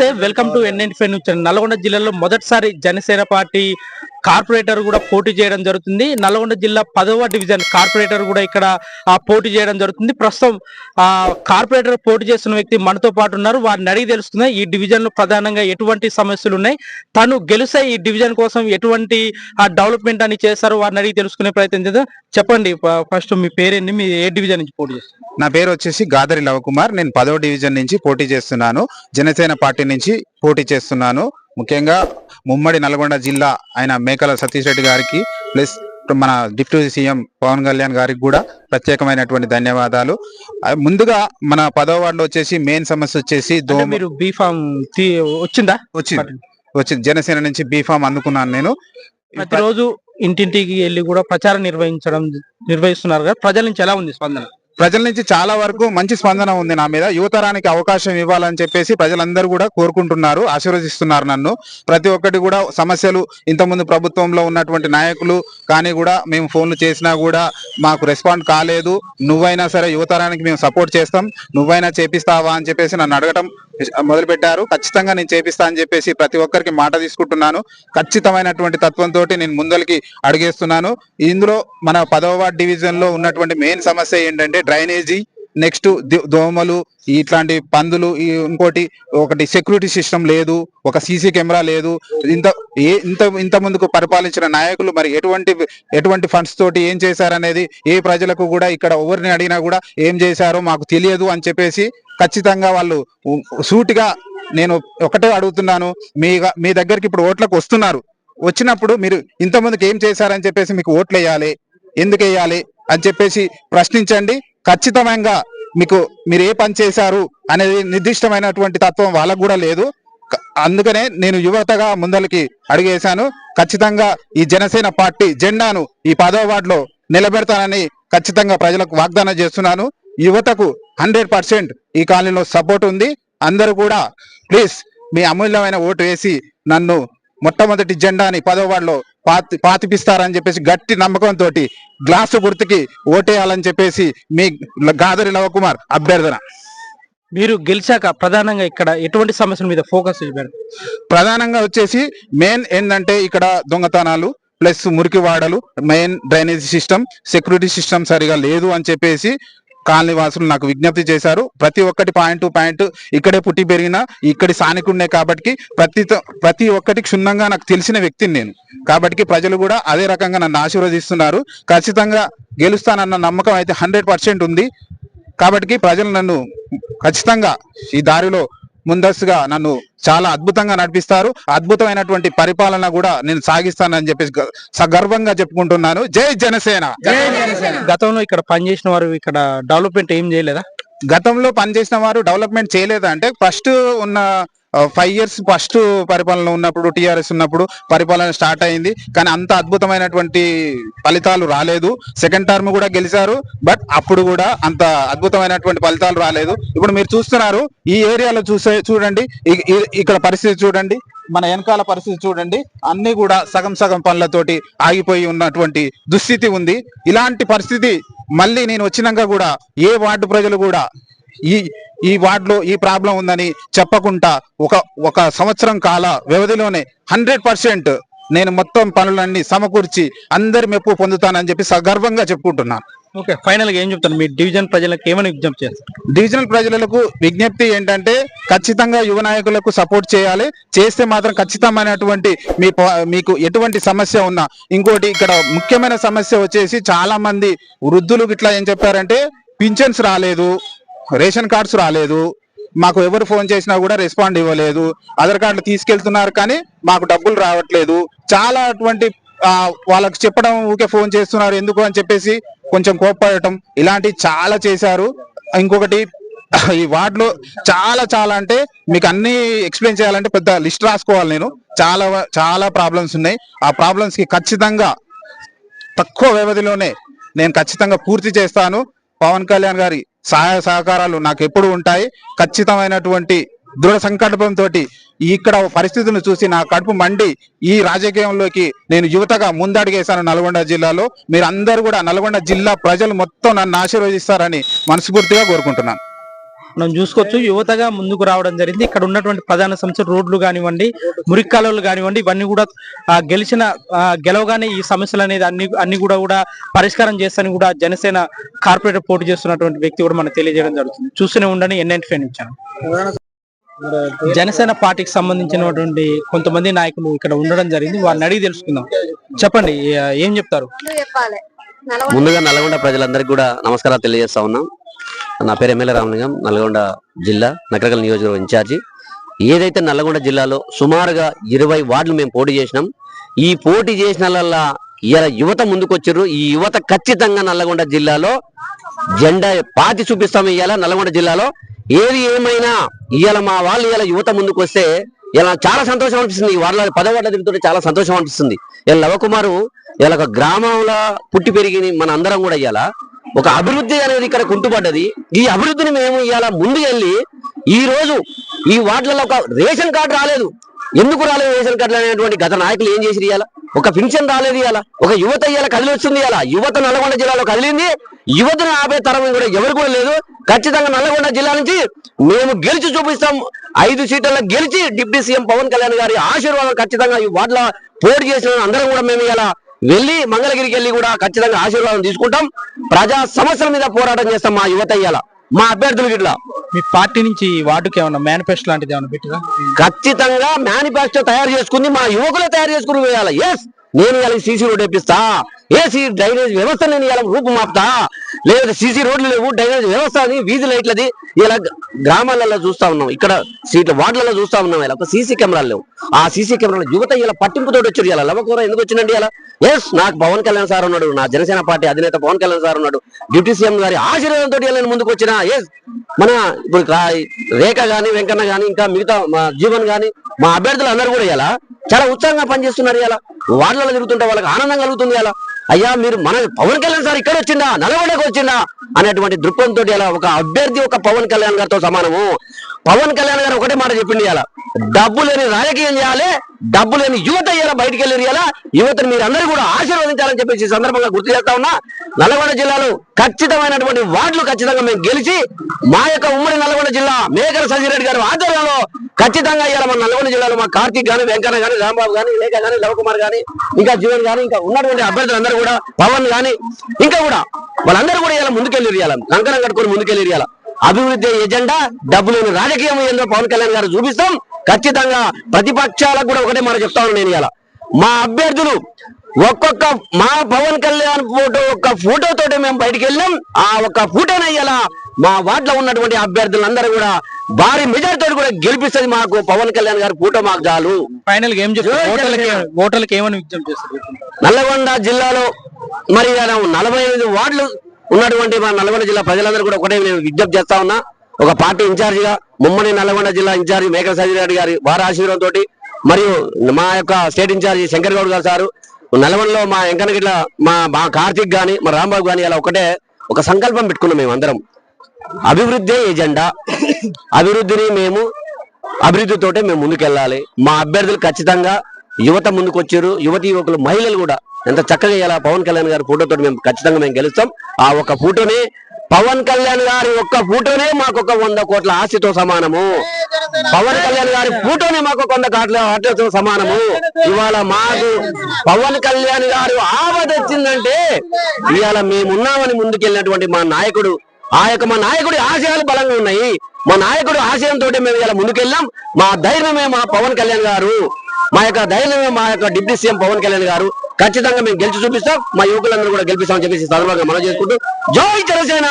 నమస్తే welcome to ఎన్ఎన్ఫై five news Nalgonda జిల్లాలో మొదటిసారి జనసేన పార్టీ కార్పొరేటర్ కూడా పోటీ చేయడం జరుగుతుంది. నల్గొండ జిల్లా పదవ డివిజన్ కార్పొరేటర్ కూడా ఇక్కడ పోటీ చేయడం జరుగుతుంది. ప్రస్తుతం ఆ కార్పొరేటర్ పోటీ చేస్తున్న వ్యక్తి మనతో పాటు ఉన్నారు. వారిని అడిగి తెలుస్తున్నాయి ఈ డివిజన్లో ప్రధానంగా ఎటువంటి సమస్యలు ఉన్నాయి? తను గెలిసే ఈ డివిజన్ కోసం ఎటువంటి డెవలప్మెంట్ అని చేస్తారు వారిని అడిగి తెలుసుకునే ప్రయత్నం చేద్దాం. చెప్పండి ఫస్ట్ మీ పేరేంటి? మీ ఏ డివిజన్ నుంచి పోటీ చేస్తారు నా పేరు వచ్చేసి గాదరి లవకుమార్. నేను పదవ డివిజన్ నుంచి పోటీ చేస్తున్నాను. జనసేన పార్టీ నుంచి పోటీ చేస్తున్నాను. ముఖ్యంగా ముమ్మడి నల్గొండ జిల్లా ఆయన మేకల సతీష్ రెడ్డి గారికి ప్లస్ మన డిప్యూటీ సీఎం పవన్ కళ్యాణ్ గారికి కూడా ప్రత్యేకమైనటువంటి ధన్యవాదాలు. ముందుగా మన పదవ వార్డులో వచ్చేసి మెయిన్ సమస్య వచ్చేసి మీరు బీఫామ్ వచ్చిందా? వచ్చింది. వచ్చింది. జనసేన నుంచి బీఫామ్ అందుకున్నాను నేను. ప్రతిరోజు ఇంటింటికి వెళ్ళి కూడా ప్రచారం నిర్వహించడం నిర్వహిస్తున్నారు కదా. ప్రజల నుంచి ఎలా ఉంది స్పందన? ప్రజల నుంచి చాలా వరకు మంచి స్పందన ఉంది నా మీద. యువతరానికి అవకాశం ఇవ్వాలని చెప్పేసి ప్రజలందరూ కూడా కోరుకుంటున్నారు ఆశీర్వదిస్తున్నారు నన్ను. ప్రతి ఒక్కటి కూడా సమస్యలు ఇంతకుముందు ప్రభుత్వంలో ఉన్నటువంటి నాయకులు కానీ కూడా మేము ఫోన్లు చేసినా కూడా మాకు రెస్పాండ్ కాలేదు. నువ్వైనా సరే యువతరానికి మేము సపోర్ట్ చేస్తాం. నువ్వైనా చేపిస్తావా అని చెప్పేసి నన్ను అడగటం మొదలుపెట్టారు. ఖచ్చితంగా నేను చేపిస్తా అని చెప్పేసి ప్రతి ఒక్కరికి మాట తీసుకుంటున్నాను. ఖచ్చితమైనటువంటి తత్వంతో నేను ముందరికి అడిగేస్తున్నాను. ఇందులో మన పదవ వార్డ్ డివిజన్లో ఉన్నటువంటి మెయిన్ సమస్య ఏంటంటే డ్రైనేజీ నెక్స్ట్ దోమలు ఇట్లాంటి పందులు ఇంకోటి ఒకటి సెక్యూరిటీ సిస్టమ్ లేదు ఒక సీసీ కెమెరా లేదు. ఇంత ఏ ఇంత ఇంత ముందుకు పరిపాలించిన నాయకులు మరి ఎటువంటి ఎటువంటి ఫండ్స్ తోటి ఏం చేశారనేది ఏ ప్రజలకు కూడా ఇక్కడ ఎవరిని అడిగినా కూడా ఏం చేశారో మాకు తెలియదు అని చెప్పేసి ఖచ్చితంగా వాళ్ళు సూటిగా నేను ఒకటే అడుగుతున్నాను. మీ మీ దగ్గరికి ఇప్పుడు ఓట్లకు వస్తున్నారు. వచ్చినప్పుడు మీరు ఇంతమందికి ఏం చేశారని చెప్పేసి మీకు ఓట్లు వేయాలి ఎందుకు వేయాలి అని చెప్పేసి ప్రశ్నించండి. ఖచ్చితంగా మీకు మీరు ఏ పని చేశారు అనేది నిర్దిష్టమైనటువంటి తత్వం వాళ్ళకు కూడా లేదు. అందుకనే నేను యువతగా ముందలకి అడిగేశాను. ఖచ్చితంగా ఈ జనసేన పార్టీ జెండాను ఈ పదవ వార్డులో నిలబెడతానని ఖచ్చితంగా ప్రజలకు వాగ్దానం చేస్తున్నాను. యువతకు హండ్రెడ్ పర్సెంట్ ఈ కాలనీలో సపోర్ట్ ఉంది. అందరూ కూడా ప్లీజ్ మీ అమూల్యమైన ఓటు వేసి నన్ను మొట్టమొదటి జెండాని పదవ వార్డులో పాతి పాతిపిస్తారని చెప్పేసి గట్టి నమ్మకంతో గ్లాసు గుర్తుకి ఓటేయాలని చెప్పేసి మీ గాదరి లవకుమార్ అభ్యర్థన. మీరు గెలిచాక ప్రధానంగా ఇక్కడ ఎటువంటి సమస్యల మీద ఫోకస్ పెడతారు ప్రధానంగా వచ్చేసి మెయిన్ ఏంటంటే ఇక్కడ దొంగతనాలు ప్లస్ మురికి వాడలు main drainage system security system సరిగా లేదు అని చెప్పేసి కాలనీ వాసులు నాకు విజ్ఞప్తి చేశారు. ప్రతి ఒక్కటి పాయింట్ టు పాయింట్ ఇక్కడే పుట్టి పెరిగిన ఇక్కడి స్థానికుడినే కాబట్టి ప్రతి ప్రతి ఒక్కటి క్షుణ్ణంగా నాకు తెలిసిన వ్యక్తిని నేను. కాబట్టి ప్రజలు కూడా అదే రకంగా నన్ను ఆశీర్వదిస్తున్నారు. ఖచ్చితంగా గెలుస్తానన్న నమ్మకం అయితే హండ్రెడ్ ఉంది. కాబట్టి ప్రజలు నన్ను ఖచ్చితంగా ఈ దారిలో ముందస్తుగా నన్ను చాలా అద్భుతంగా నడిపిస్తారు. అద్భుతమైనటువంటి పరిపాలన కూడా నేను సాగిస్తానని చెప్పేసి సగర్వంగా చెప్పుకుంటున్నాను. జై జనసేన. గతంలో ఇక్కడ పనిచేసిన వారు ఇక్కడ డెవలప్మెంట్ ఏం చేయలేదా? గతంలో పనిచేసిన వారు డెవలప్మెంట్ చేయలేదంటే ఫస్ట్ ఉన్న ఫైవ్ ఇయర్స్ ఫస్ట్ పరిపాలన ఉన్నప్పుడు టీఆర్ఎస్ ఉన్నప్పుడు పరిపాలన స్టార్ట్ అయింది. కానీ అంత అద్భుతమైనటువంటి ఫలితాలు రాలేదు. సెకండ్ టర్మ్ కూడా గెలిచారు. బట్ అప్పుడు కూడా అంత అద్భుతమైనటువంటి ఫలితాలు రాలేదు. ఇప్పుడు మీరు చూస్తున్నారు ఈ ఏరియాలో చూసే చూడండి. ఇక్కడ పరిస్థితి చూడండి. మన వెనకాల పరిస్థితి చూడండి. అన్ని కూడా సగం సగం పనులతోటి ఆగిపోయి ఉన్నటువంటి దుస్థితి ఉంది. ఇలాంటి పరిస్థితి మళ్ళీ నేను వచ్చినాక కూడా ఏ వార్డు ప్రజలు కూడా ఈ ఈ వార్డులో ఈ ప్రాబ్లం ఉందని చెప్పకుండా ఒక ఒక సంవత్సరం కాల వ్యవధిలోనే హండ్రెడ్ పర్సెంట్ నేను మొత్తం పనులన్నీ సమకూర్చి అందరి మెప్పు పొందుతానని చెప్పి సగర్వంగా చెప్పుకుంటున్నాను. ఓకే ఫైనల్గా ఏం చెప్తాను మీ డివిజన్ ప్రజలకు ఏమైనా విజ్ఞప్తి చేస్తారు? డివిజనల్ ప్రజలకు విజ్ఞప్తి ఏంటంటే ఖచ్చితంగా యువ నాయకులకు సపోర్ట్ చేయాలి. చేస్తే మాత్రం ఖచ్చితమైనటువంటి మీ మీకు ఎటువంటి సమస్య ఉన్నా ఇంకోటి ఇక్కడ ముఖ్యమైన సమస్య వచ్చేసి చాలా మంది వృద్ధులు ఇట్లా ఏం చెప్పారంటే పింఛన్స్ రాలేదు రేషన్ కార్డ్స్ రాలేదు మాకు ఎవరు ఫోన్ చేసినా కూడా రెస్పాండ్ ఇవ్వలేదు ఆధార్ కార్డులు తీసుకెళ్తున్నారు కానీ మాకు డబ్బులు రావట్లేదు. చాలా అటువంటి వాళ్ళకు వాళ్ళకి చెప్పడం ఊకే ఫోన్ చేస్తున్నారు ఎందుకు అని చెప్పేసి కొంచెం కోప్పడటం ఇలాంటివి చాలా చేశారు. ఇంకొకటి ఈ వార్డులో చాలా చాలా అంటే మీకు అన్ని ఎక్స్ప్లెయిన్ చేయాలంటే పెద్ద లిస్ట్ రాసుకోవాలి నేను. చాలా చాలా ప్రాబ్లమ్స్ ఉన్నాయి. ఆ ప్రాబ్లమ్స్కి ఖచ్చితంగా తక్కువ వ్యవధిలోనే నేను ఖచ్చితంగా పూర్తి చేస్తాను. పవన్ కళ్యాణ్ గారి సహాయ సహకారాలు నాకు ఎప్పుడు ఉంటాయి. ఖచ్చితమైనటువంటి దృఢ సంకల్పంతో ఇక్కడ పరిస్థితులను చూసి నా కడుపు మండి ఈ రాజకీయంలోకి నేను యువతగా ముందడిగేశాను నల్గొండ జిల్లాలో. మీరు అందరూ కూడా నల్గొండ జిల్లా ప్రజలు మొత్తం నన్ను ఆశీర్వదిస్తారని మనస్ఫూర్తిగా కోరుకుంటున్నాను. మనం చూసుకోవచ్చు యువతగా ముందుకు రావడం జరిగింది. ఇక్కడ ఉన్నటువంటి ప్రధాన సమస్య రోడ్లు కానివ్వండి మురికి కాలువలు కానివ్వండి ఇవన్నీ కూడా గెలిచిన గెలవగానే ఈ సమస్యలు అనేది అన్ని అన్ని కూడా కూడా పరిష్కారం చేస్తానని కూడా జనసేన కార్పొరేటర్ పోటీ చేస్తున్నటువంటి వ్యక్తి కూడా మనకు తెలియజేయడం జరుగుతుంది. చూస్తూనే ఉండండి ఎన్ఎన్ ఫైన్ ఇచ్చాను జనసేన పార్టీకి సంబంధించినటువంటి కొంతమంది నాయకులు ఇక్కడ ఉండడం జరిగింది. వారిని అడిగి తెలుసుకుందాం. చెప్పండి ఏ- చెప్తారు? నల్గొండ ముందుగా నల్గొండ ప్రజలందరికీ కూడా నమస్కారాలు తెలియజేస్తా ఉన్నాం. నా పేరు ఎమ్మెల్యే రామలింగం నల్గొండ జిల్లా నకరకల్ నియోజకవర్గం ఇన్ఛార్జి. ఏదైతే నల్గొండ జిల్లాలో సుమారుగా ఇరవై వార్డులు మేము పోటీ చేసినాం ఈ పోటీ చేసిన ఇలా యువత ముందుకొచ్చారు ఈ యువత ఖచ్చితంగా నల్లగొండ జిల్లాలో జెండా పాతి చూపిస్తాం ఇవాళ నల్గొండ జిల్లాలో. ఏది ఏమైనా ఇవాళ మా వాళ్ళు ఇవాళ యువత ముందుకు వస్తే ఇలా చాలా సంతోషం అనిపిస్తుంది ఈ పదవాళ్ళ తిరుగుతుంటే చాలా సంతోషం అనిపిస్తుంది ఇలా లవకుమారు ఇలా ఒక గ్రామంలో పుట్టి పెరిగి మన అందరం కూడా ఇవాళ ఒక అభివృద్ధి అనేది ఇక్కడ కుంటుపడ్డది. ఈ అభివృద్ధిని మేము ఇవాళ ముందు వెళ్ళి ఈ రోజు ఈ వార్డులలో ఒక రేషన్ కార్డు రాలేదు. ఎందుకు రాలేదు రేషన్ కార్డు అనేటువంటి గత నాయకులు ఏం చేసి ఇవాళ ఒక పింఛన్ రాలేదు ఇవాళ ఒక యువత ఇవాళ కదిలి వస్తుంది ఇవాళ యువత నల్గొండ జిల్లాలో కదిలింది. యువతను ఆపే తరం కూడా ఎవరు కూడా లేదు. ఖచ్చితంగా నల్గొండ జిల్లా నుంచి మేము గెలిచి చూపిస్తాం. ఐదు సీట్లలో గెలిచి డిప్యూటీ సీఎం పవన్ కళ్యాణ్ గారి ఆశీర్వాదం ఖచ్చితంగా ఈ వార్డులో పోటీ చేసిన అందరం కూడా మేము ఇలా వెళ్ళి మంగళగిరికి వెళ్ళి కూడా ఖచ్చితంగా ఆశీర్వాదం తీసుకుంటాం. ప్రజా సమస్యల మీద పోరాటం చేస్తాం మా యువత ఇయ్యాల మా అభ్యర్థులు ఇట్లా. మీ పార్టీ నుంచి వార్డుకి ఏమన్నా మేనిఫెస్టో లాంటిది ఏమన్నా పెట్టిరా? ఖచ్చితంగా మేనిఫెస్టో తయారు చేసుకుంది. మా యువకులే తయారు చేసుకుని వేయాలి. ఎస్ నేను ఇలా సీసీ రోడ్ వేపిస్తా. ఏసీ డ్రైనేజ్ వ్యవస్థ నేను ఇలా రూపు లేదా సీసీ రోడ్లు లేవు డ్రైనేజ్ వ్యవస్థ అని వీధి లైట్లది. ఇలా గ్రామాలలో చూస్తా ఉన్నాం. ఇక్కడ సీట్ల వార్డులలో చూస్తా ఉన్నాం. ఇలా ఒక సీసీ కెమెరాలు లేవు. ఆ సీసీ కెమెరాలు యువత ఇలా పట్టింపుతోటి వచ్చారు. ఇలా లవకూర ఎందుకు వచ్చిందండి ఇలా? ఎస్ నాకు పవన్ కళ్యాణ్ సార్ ఉన్నాడు. నా జనసేన పార్టీ అధినేత పవన్ కళ్యాణ్ సార్ ఉన్నాడు. డిప్యూటీ సీఎం గారి ఆశీర్వాదంతో ఇలా ముందుకు వచ్చిన. ఎస్ మన ఇప్పుడు రేఖ గాని వెంకన్న గాని ఇంకా మిగతా మా జీవన్ గాని మా అభ్యర్థులు అందరూ కూడా ఇలా చాలా ఉత్సాహంగా పనిచేస్తున్నారు ఇలా. వార్డులలో తిరుగుతుంటే వాళ్ళకి ఆనందం కలుగుతుంది ఇలా. అయ్యా మీరు మన పవన్ కళ్యాణ్ సార్ ఇక్కడ వచ్చిందా నల్గొండకు వచ్చిందా అనేటువంటి దృక్పథంతో ఇలా ఒక అభ్యర్థి ఒక పవన్ కళ్యాణ్ గారితో సమానము. పవన్ కళ్యాణ్ గారు ఒకటే మాట చెప్పింది ఇలా డబ్బు లేని రాజకీయం చేయాలి డబ్బు లేని యువత ఇలా బయటికి వెళ్ళి ఇలా యువతను మీరందరూ కూడా ఆశీర్వదించాలని చెప్పేసి ఈ సందర్భంగా గుర్తు చేస్తా ఉన్నా. నల్గొండ జిల్లాలో ఖచ్చితమైనటువంటి వార్డులు ఖచ్చితంగా మేము గెలిచి మా యొక్క ఉమ్మడి నల్గొండ జిల్లా మేకల సంజయ్ రెడ్డి గారు ఆధ్వర్యంలో ఖచ్చితంగా ఇవాళ మన నల్గొండ జిల్లాలో మా కార్తీక్ గాని వెంకన్న గాని రాంబాబు గాని లేఖ గాని లవకుమార్ గాని ఇంకా జీవన్ గాని ఇంకా ఉన్నటువంటి అభ్యర్థులందరూ కూడా పవన్ గాని ఇంకా కూడా వాళ్ళందరూ కూడా ఇలా ముందుకెళ్ళి ఇవ్వాలి కంకణం కట్టుకొని ముందుకెళ్ళి అభివృద్ధి ఎజెండా డబ్బు లేని రాజకీయం ఏందో పవన్ కళ్యాణ్ గారు చూపిస్తాం. ఖచ్చితంగా ప్రతిపక్షాలకు కూడా ఒకటే మాట చెప్తా నేను ఇలా మా అభ్యర్థులు ఒక్కొక్క మా పవన్ కళ్యాణ్ ఫోటో ఒక్క ఫోటో తోటి మేము బయటికి వెళ్ళాం. ఆ ఒక్క ఫోటోనే ఇలా మా వార్డులో ఉన్నటువంటి అభ్యర్థులందరూ కూడా భారీ మెజార్టీతో కూడా గెలిపిస్తుంది మాకు పవన్ కళ్యాణ్ గారి ఫోటో మాకు చాలు. ఫైనల్ ఏం ఓటర్లకి ఏమని విజ్ఞప్తి నల్లగొండ జిల్లాలో మరి నలభై ఎనిమిది వార్డులు ఉన్నటువంటి మన నల్గొండ జిల్లా ప్రజలందరూ కూడా ఒకటే నేను విజ్ఞప్తి చేస్తా ఉన్నా. ఒక పార్టీ ఇన్ఛార్జిగా ముమ్మడి నల్గొండ జిల్లా ఇన్ఛార్జి మేకల సజీవ్ రెడ్డి గారి వారి ఆశీర్వాదంతో తోటి మరియు మా యొక్క స్టేట్ ఇన్ఛార్జి శంకర్ గౌడ్ గారు సారు నల్గొండలో మా వెంకన్న గిట్ల మా మా కార్తీక్ గాని మా రాంబాబు గాని అలా ఒకటే ఒక సంకల్పం పెట్టుకున్నాం మేము అందరం. అభివృద్ధి ఎజెండా. అభివృద్ధిని మేము అభివృద్ధితోటే మేము ముందుకెళ్ళాలి. మా అభ్యర్థులు ఖచ్చితంగా యువత ముందుకు వచ్చారు యువతి యువకులు మహిళలు కూడా ఎంత చక్కగా ఇలా పవన్ కళ్యాణ్ గారి ఫోటోతో మేము ఖచ్చితంగా మేము గెలుస్తాం. ఆ ఒక్క ఫోటోని పవన్ కళ్యాణ్ గారి ఒక్క ఫోటోనే మాకు ఒక వంద కోట్ల ఆస్తితో సమానము. పవన్ కళ్యాణ్ గారి ఫోటోనే మాకు ఒక వంద కోట్ల సమానము. ఇవాళ మాకు పవన్ కళ్యాణ్ గారు ఆపద వచ్చిందంటే ఇవాళ మేమున్నామని ముందుకెళ్ళినటువంటి మా నాయకుడు ఆ యొక్క మా నాయకుడి ఆశయాలు బలంగా ఉన్నాయి. మా నాయకుడు ఆశయంతో మేము ఇలా ముందుకెళ్ళాం. మా ధైర్యమే మా పవన్ కళ్యాణ్ గారు. మా యొక్క ధైర్యమే మా యొక్క డిప్యూటీ సీఎం పవన్ కళ్యాణ్ గారు ఖచ్చితంగా మేము గెలిచి చూపిస్తాం. మా యువకులందరూ కూడా గెలిపిస్తామని చెప్పేసి ఈ సందర్భంగా మనం చేసుకుంటూ జై జనసేన!